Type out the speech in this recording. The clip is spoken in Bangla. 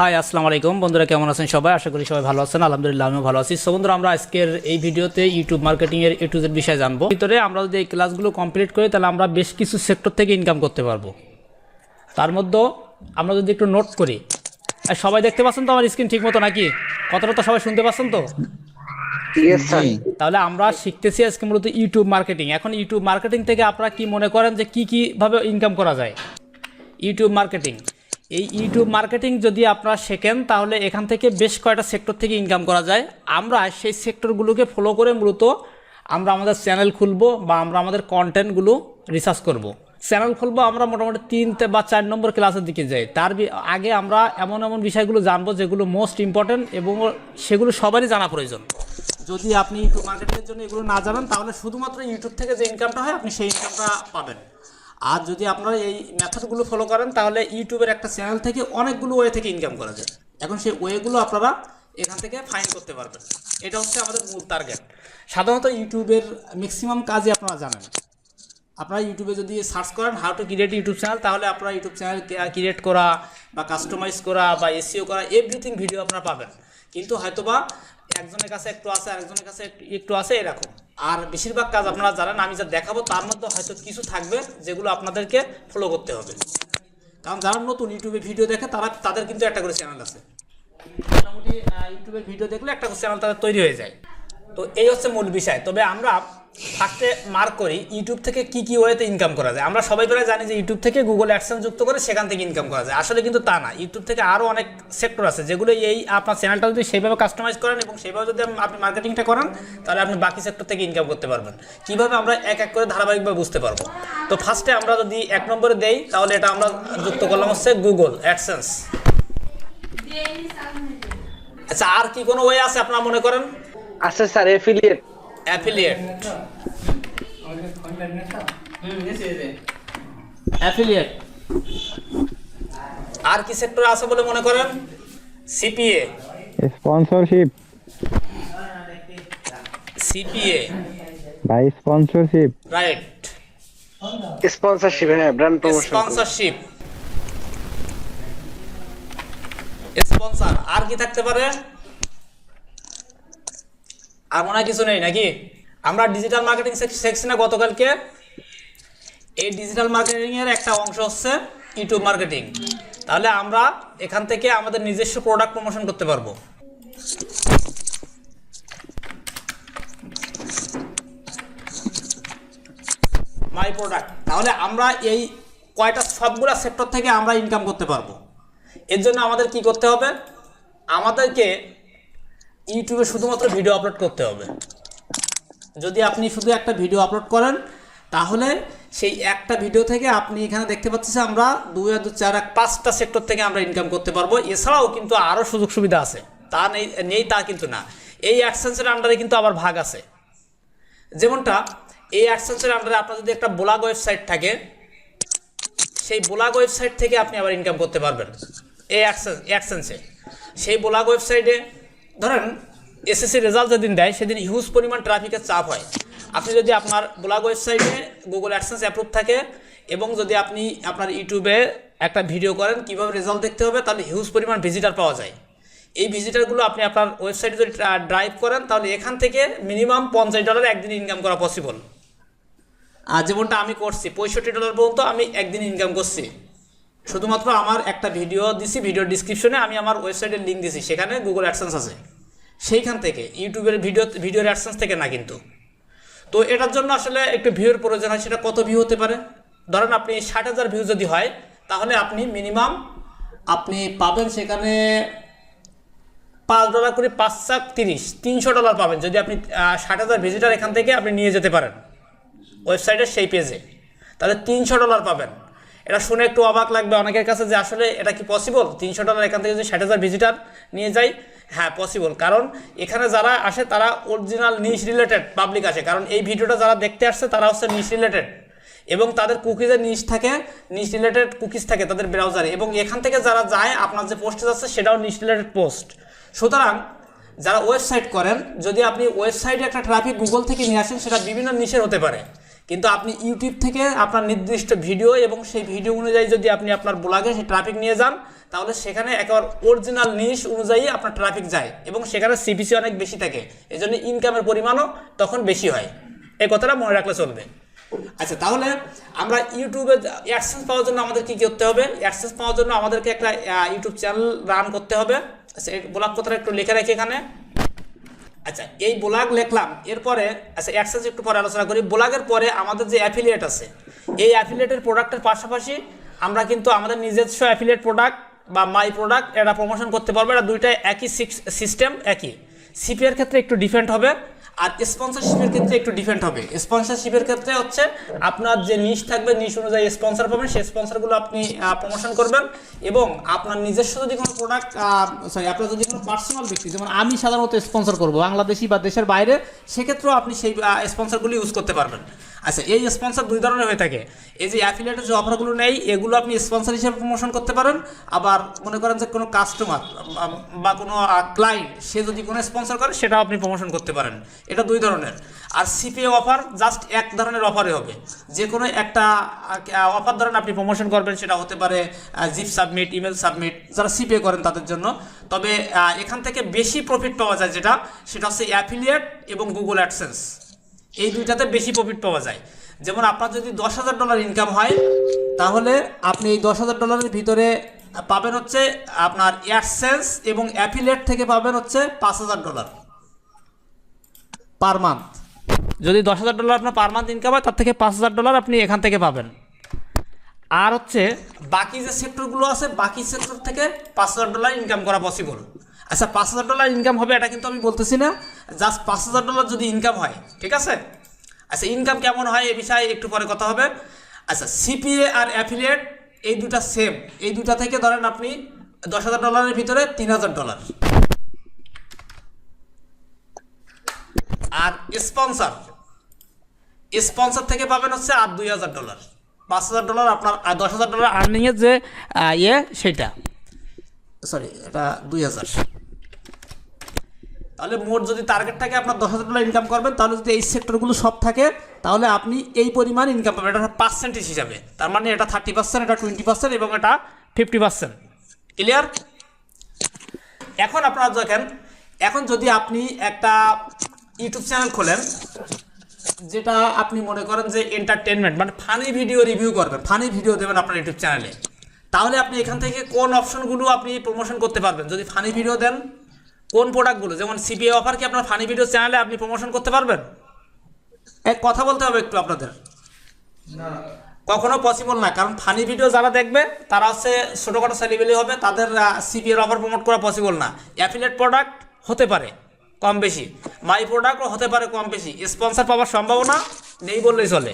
হাই আসসালামু আলাইকুম। বন্ধুরা কেমন আছেন সবাই? আশা করি সবাই ভালো আছেন। আলহামদুলিল্লাহ আমিও ভালো আছি। সো বন্ধুরা আমরা আজকের এই ভিডিওতে ইউটিউব মার্কেটিং এর এ টু জেড বিষয়ে জানব। ভিতরে আমরা যদি এই ক্লাসগুলো কমপ্লিট করি তাহলে আমরা বেশ কিছু সেক্টর থেকে ইনকাম করতে পারব। তার মধ্যে আমরা যদি একটু নোট করি আর সবাই দেখতে পাচ্ছেন তো আমার স্ক্রিন ঠিক মতো নাকি? কথাটা তো সবাই শুনতে পাচ্ছেন তো? ইয়েস স্যার তাহলে আমরা শিখতেছি আজকে মূলত ইউটিউব মার্কেটিং এখন ইউটিউব মার্কেটিং থেকে আপনারা কি মনে করেন যে কি কীভাবে ইনকাম করা যায়? ইউটিউব মার্কেটিং এই ইউটিউব মার্কেটিং যদি আপনারা শেখেন, তাহলে এখান থেকে বেশ কয়েকটা সেক্টর থেকে ইনকাম করা যায়। আমরা সেই সেক্টরগুলোকে ফলো করে মূলত আমরা আমাদের চ্যানেল খুলবো বা আমরা আমাদের কন্টেন্টগুলো রিসার্চ করব। চ্যানেল খুলবো, আমরা মোটামুটি তিনটে বা চার নম্বর ক্লাসের দিকে যাই। তার আগে আমরা এমন এমন বিষয়গুলো জানব যেগুলো মোস্ট ইম্পর্ট্যান্ট এবং সেগুলো সবারই জানা প্রয়োজন। যদি আপনি ইউটিউব মার্কেটিংয়ের জন্য এগুলো না জানেন, তাহলে শুধুমাত্র ইউটিউব থেকে যে ইনকামটা হয়, আপনি সেই ইনকামটা পাবেন। আর যদি আপনারা এই মেথডগুলো ফলো করেন, তাহলে ইউটিউবের একটা চ্যানেল থেকে অনেকগুলো ওয়ে থেকে ইনকাম করা যায়। এখন সেই ওয়েগুলো আপনারা এখান থেকে ফাইন করতে পারবেন। এটা হচ্ছে আমাদের মূল টার্গেট সাধারণত ইউটিউবের ম্যাক্সিমাম কাজই আপনারা জানেন। আপনারা ইউটিউবে যদি সার্চ করেন how to create YouTube channel তাহলে আপনারা ইউটিউব চ্যানেল ক্রিয়েট করা বা কাস্টমাইজ করা বা এসিও করা এভরিথিং ভিডিও আপনারা পাবেন। কিন্তু হয়তোবা একজনের কাছে একটু আছে, আরেকজনের কাছে একটু- আছে, এরকম। আর বেশিরভাগ কাজ আপনারা জানেন, আমি যা দেখাবো তার মধ্যে হয়তো কিছু থাকবে যেগুলো আপনাদেরকে ফলো করতে হবে। কারণ যারা নতুন ইউটিউবে ভিডিও দেখে, তারা, তাদের কিন্তু একটা করে চ্যানেল আছে। মোটামুটি ইউটিউবে ইউটিউবের ভিডিও দেখলে একটা চ্যানেল তাদের তৈরি হয়ে যায়। তো এই হচ্ছে মূল বিষয়। তবে আমরা ফার্স্টে মার্ক করি ইউটিউব থেকে কি কি ওয়েতে ইনকাম করা যায়? আমরা সবাই প্রায় জানি যে ইউটিউব থেকে গুগল অ্যাডসেন্স যুক্ত করে সেখান থেকে ইনকাম করা যায়। আসলে কিন্তু তা না। ইউটিউব থেকে আরও অনেক সেক্টর আছে যেগুলো এই আপনার চ্যানেলটা যদি সেইভাবে কাস্টমাইজ করেন এবং সেইভাবে যদি আপনি মার্কেটিংটা করেন তাহলে আপনি বাকি সেক্টর থেকে ইনকাম করতে পারবেন। কীভাবে আমরা এক এক করে ধারাবাহিকভাবে বুঝতে পারব? তো ফার্স্টে আমরা যদি এক নম্বরে দেই তাহলে এটা আমরা যুক্ত করলাম হচ্ছে গুগল অ্যাডসেন্স আচ্ছা আর কি কোনো ওয়ে আছে আপনারা মনে করেন? আচ্ছা স্যার এফিলিয়েট অ্যাফিলিয়েট অ্যাফিলিয়েট আর কি সেক্টর আছে বলে মনে করেন? সিপিএ স্পন্সরশিপ সিপিএ ভাই স্পন্সরশিপ রাইট স্পন্সরশিপ হ্যাঁ ব্র্যান্ড প্রমোশন স্পন্সরশিপ স্পন্সর আর কি থাকতে পারে? আর মনে হয় কিছু নেই, নাকি? আমরা ডিজিটাল মার্কেটিং সেকশনে গতকালকে এই ডিজিটাল মার্কেটিং এর একটা অংশ হচ্ছে ইউটিউব মার্কেটিং তাহলে আমরা এখান থেকে আমাদের নিজস্ব প্রোডাক্ট প্রমোশন করতে পারব। মাই প্রোডাক্ট তাহলে আমরা এই কয়টা সবগুলা সেক্টর থেকে আমরা ইনকাম করতে পারব। এর জন্য আমাদের কি করতে হবে? আমাদেরকে ইউটিউবে শুধুমাত্র ভিডিও আপলোড করতে হবে। যদি আপনি শুধু একটা ভিডিও আপলোড করেন, তাহলে সেই একটা ভিডিও থেকে আপনি এখানে দেখতে পাচ্ছেন আমরা দুই আর দু চার এক পাঁচটা সেক্টর থেকে আমরা ইনকাম করতে পারব। এছাড়াও কিন্তু আরও সুযোগ সুবিধা আছে। তা নেই নেই তা কিন্তু না। এই অ্যাডসেন্সের আন্ডারে কিন্তু আবার ভাগ আছে। যেমনটা, এই অ্যাডসেন্সের আন্ডারে আপনার যদি একটা ব্লগ ওয়েবসাইট থাকে, সেই ব্লগ ওয়েবসাইট থেকে আপনি আবার ইনকাম করতে পারবেন। এই অ্যাডসেন্স অ্যাডসেন্সে সেই ব্লগ ওয়েবসাইটে ধরেন এসএসসি রেজাল্ট যেদিন দেয়, সেদিন হিউজ পরিমাণ ট্রাফিকের চাপ হয়। আপনি যদি আপনার ব্লগ ওয়েবসাইটে গুগল অ্যাডসেন্স অ্যাপ্রুভ থাকে এবং যদি আপনি আপনার ইউটিউবে একটা ভিডিও করেন, কীভাবে রেজাল্ট দেখতে হবে, তাহলে হিউজ পরিমাণ ভিজিটার পাওয়া যায়। এই ভিজিটারগুলো আপনি আপনার ওয়েবসাইটে যদি ড্রাইভ করেন, তাহলে এখান থেকে মিনিমাম পঞ্চাশ ডলার একদিন ইনকাম করা পসিবল আর যেমনটা আমি করছি, পঁয়ষট্টি ডলার পর্যন্ত আমি একদিন ইনকাম করছি। শুধুমাত্র আমার একটা ভিডিও দিছি ভিডিও ডিসক্রিপশনে আমি আমার ওয়েবসাইটের লিঙ্ক দিছি, সেখানে গুগল অ্যাডসেন্স আছে। সেইখান থেকে ইউটিউবের ভিডিও ভিডিওর অ্যাডসেন্স থেকে না কিন্তু। তো এটার জন্য আসলে একটু ভিউর প্রয়োজন হয়, সেটা কত ভিউ হতে পারে? ধরেন আপনি ষাট হাজার ভিউ যদি হয়, তাহলে আপনি মিনিমাম আপনি পাবেন সেখানে পাঁচ ডলার করে পাঁচ চার তিরিশ, তিনশো ডলার পাবেন, যদি আপনি ষাট হাজার ভিজিটার এখান থেকে আপনি নিয়ে যেতে পারেন। ওয়েবসাইটের সেই পেজে তাহলে তিনশো ডলার পাবেন। এটা শুনে একটু অবাক লাগবে অনেকের কাছে যে আসলে এটা কি পসিবল তিনশো ডলার এখান থেকে যদি ষাট হাজার ভিজিটার নিয়ে যাই হ্যাঁ পসিবল কারণ এখানে যারা আসে, তারা অরিজিনাল নিউজ রিলেটেড পাবলিক আসে। কারণ এই ভিডিওটা যারা দেখতে আসছে, তারা হচ্ছে নিউজ রিলেটেড এবং তাদের কুকিজের নিচ থাকে নিচ রিলেটেড কুকিজ থাকে তাদের ব্রাউজারে এবং এখান থেকে যারা যায়, আপনার যে পোস্টে যাচ্ছে, সেটাও নিচ রিলেটেড পোস্ট সুতরাং, যারা ওয়েবসাইট করেন, যদি আপনি ওয়েবসাইটে একটা ট্রাফিক গুগল থেকে নিয়ে আসেন, সেটা বিভিন্ন নিচের হতে পারে। কিন্তু আপনি ইউটিউব থেকে আপনার নির্দিষ্ট ভিডিও এবং সেই ভিডিও অনুযায়ী যদি আপনি আপনার ব্লগে সেই ট্রাফিক নিয়ে যান, তাহলে সেখানে একেবারে অরিজিনাল নিশ অনুযায়ী আপনার ট্রাফিক যায় এবং সেখানে সিপিসি অনেক বেশি থাকে। এই জন্য ইনকামের পরিমাণও তখন বেশি হয়। এই কথাটা মনে রাখলে চলবে। আচ্ছা তাহলে আমরা ইউটিউবে অ্যাডসেন্স পাওয়ার জন্য আমাদের কি করতে হবে? অ্যাডসেন্স পাওয়ার জন্য আমাদেরকে একটা ইউটিউব চ্যানেল রান করতে হবে। আচ্ছা ব্লগ কথাটা একটু লিখে রাখি এখানে। আচ্ছা এই ব্লগ লিখলাম, এরপরে আচ্ছা অ্যাক্সেস একটু পরে আলোচনা করি। ব্লগের পরে আমাদের যে অ্যাফিলিয়েট আছে, এই অ্যাফিলিয়েটের প্রোডাক্টের পাশাপাশি আমরা কিন্তু আমাদের নিজস্ব অ্যাফিলিয়েট প্রোডাক্ট বা মাই প্রোডাক্ট এটা প্রমোশন করতে পারব। এটা দুইটাই একই সিস্টেম একই। সিপিআর ক্ষেত্রে একটু ডিফারেন্ট হবে। আর স্পন্সরশিপের ক্ষেত্রে একটু ডিফারেন্ট হবে। স্পন্সরশিপের ক্ষেত্রে হচ্ছে আপনার যে নিশ থাকবে নিশ অনুযায়ী স্পন্সর পাবেন। সেই স্পন্সরগুলো আপনি প্রমোশন করবেন এবং আপনার নিজস্ব যদি কোনো প্রোডাক্ট সরি আপনার যদি কোনো পার্সোনাল ব্যক্তি, যেমন আমি সাধারণত স্পন্সর করব, বাংলাদেশি বা দেশের বাইরে, সেক্ষেত্রেও আপনি সেই স্পন্সরগুলো ইউজ করতে পারবেন। আচ্ছা এই স্পন্সর দুই ধরনের হয়ে থাকে। এই যে অ্যাফিলিয়েটের যে অফারগুলো নেই এগুলো আপনি স্পন্সর হিসেবে প্রমোশন করতে পারেন। আবার মনে করেন যে কোনো কাস্টমার বা কোনো ক্লায়েন্ট সে যদি কোনো স্পন্সর করে, সেটাও আপনি প্রমোশন করতে পারেন। এটা দুই ধরনের। আর সিপিএ অফার জাস্ট এক ধরনের অফারে হবে। যে কোনো একটা অফার ধরেন আপনি প্রমোশন করবেন, সেটা হতে পারে জিপ সাবমিট ইমেল সাবমিট যারা সিপিএ করেন তাদের জন্য। তবে এখান থেকে বেশি প্রফিট পাওয়া যায় যেটা, সেটা হচ্ছে অ্যাফিলিয়েট এবং গুগল অ্যাডসেন্স এই দুইটাতে বেশি প্রফিট পাওয়া যায়। যেমন আপনার যদি দশ হাজার ডলার ইনকাম হয়, তাহলে আপনি এই দশ হাজার ডলারের ভিতরে পাবেন হচ্ছে আপনার অ্যাডসেন্স এবং অ্যাফিলিয়েট থেকে পাবেন হচ্ছে পাঁচ হাজার ডলার পার মান্থ যদি দশ হাজার ডলার আপনার পার মান্থ ইনকাম হয়, তার থেকে পাঁচ হাজার ডলার আপনি এখান থেকে পাবেন। আর হচ্ছে বাকি যে সেক্টরগুলো আছে, বাকি সেক্টর থেকে পাঁচ হাজার ডলার ইনকাম করা পসিবল আচ্ছা পাঁচ হাজার ডলার ইনকাম হবে এটা কিন্তু আমি বলতেছি না। জাস্ট পাঁচ হাজার ডলার যদি ইনকাম হয়, ঠিক আছে? আচ্ছা ইনকাম কেমন হয় এ বিষয়ে একটু পরে কথা হবে। আচ্ছা সিপিএ আর অ্যাফিলিয়েট এই দুটা সেম এই দুটা থেকে ধরেন আপনি দশ হাজার ডলারের ভিতরে তিন হাজার ডলার আর স্পন্সর স্পন্সর থেকে পাবেন হচ্ছে আর দুই হাজার ডলার পাঁচ হাজার ডলার আপনার দশ হাজার ডলার আর্নিংয়ের যে ইয়ে সেটা। সরি এটা দুই হাজার। তাহলে মোট যদি টার্গেট থাকে আপনার দশ হাজার ডলার ইনকাম করবেন, তাহলে যদি এই সেক্টরগুলো সব থাকে, তাহলে আপনি এই পরিমাণ ইনকাম পাবেন। এটা পার্সেন্টেজ হিসাবে। তার মানে এটা থার্টি পার্সেন্ট এটা টোয়েন্টি পার্সেন্ট এবং এটা ফিফটি পার্সেন্ট ক্লিয়ার এখন আপনারা দেখেন, এখন যদি আপনি একটা ইউটিউব চ্যানেল খোলেন, যেটা আপনি মনে করেন যে এন্টারটেনমেন্ট মানে ফানি ভিডিও রিভিউ করবেন ফানি ভিডিও দেবেন আপনার ইউটিউব চ্যানেলে তাহলে আপনি এখান থেকে কোন অপশনগুলো আপনি প্রমোশন করতে পারবেন? যদি ফানি ভিডিও দেন কোন প্রোডাক্টগুলো যেমন সিপিএ অফার কি আপনার ফানি ভিডিও চ্যানেলে আপনি প্রমোশন করতে পারবেন? এক কথা বলতে হবে একটু আপনাদের। কখনো পসিবল না কারণ ফানি ভিডিও যারা দেখবে তারা হচ্ছে ছোটোখাটো সেলিব্রিটি হবে তাদের সিপিএর অফার প্রমোট করা পসিবল না। অ্যাফিলেট প্রোডাক্ট হতে পারে কম বেশি। মাই প্রোডাক্টও হতে পারে কম বেশি। স্পন্সর পাওয়ার সম্ভাবনা নেই বললেই চলে।